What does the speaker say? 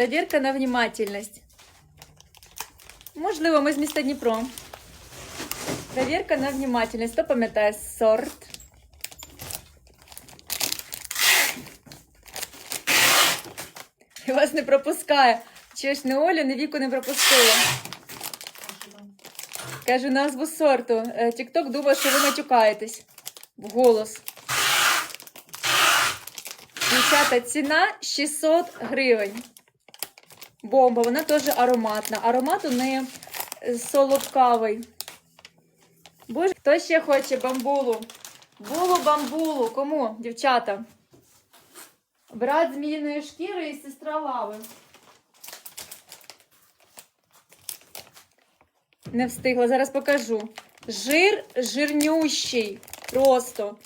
Проверка на внимательность. Можливо, ми з міста Дніпро. Проверка на внимательность. Хто пам'ятає сорт? Я вас не пропускає. Чи ж не Олю, не віку не пропустила. Кажу назву сорту. Е, Тікток думає, що ви матюкаєтесь. В голос. Дівчата, ціна 600 гривень. Бомба, вона теж ароматна. Аромат у неї е, солодкавий. Боже, хто ще хоче бамбулу? Булу бамбулу. Кому, дівчата? Брат зміїної шкіри і сестра лави. Не встигла, зараз покажу. Жир жирнющий. Просто.